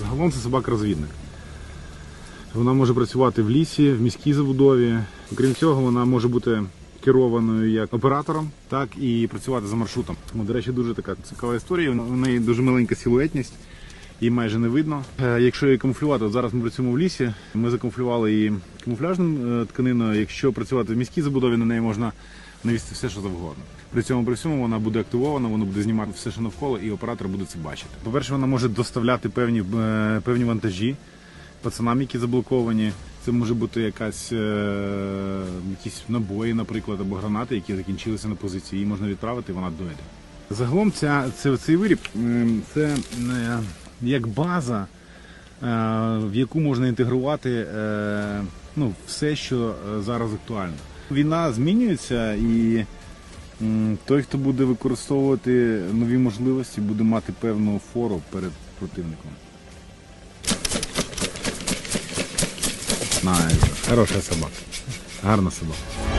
Загалом це собака-розвідник. Вона може працювати в лісі, в міській забудові. Крім цього, вона може бути керованою як оператором, так і працювати за маршрутом. Тому, до речі, дуже така цікава історія. У неї дуже маленька силуетність, її майже не видно. Е, Якщо її камуфлювати, от зараз ми працюємо в лісі, ми закамуфлювали її камуфляжним е, тканиною. Якщо працювати в міській забудові, на неї можна навісти все, що завгодно. При цьому при всьому вона буде активована, вона буде знімати все, що навколо, і оператор буде це бачити. По-перше, вона може доставляти певні, е, певні вантажі пацанам, які заблоковані. Це може бути якась е, якісь набої, наприклад, або гранати, які закінчилися на позиції. Її можна відправити, і вона дойде. Загалом ця, це, цей виріб це як база, в яку можна інтегрувати е, ну, все, що е, зараз актуально. Війна змінюється і той, хто буде використовувати нові можливості, буде мати певну фору перед противником. Найс. Хороша собака. Гарна собака.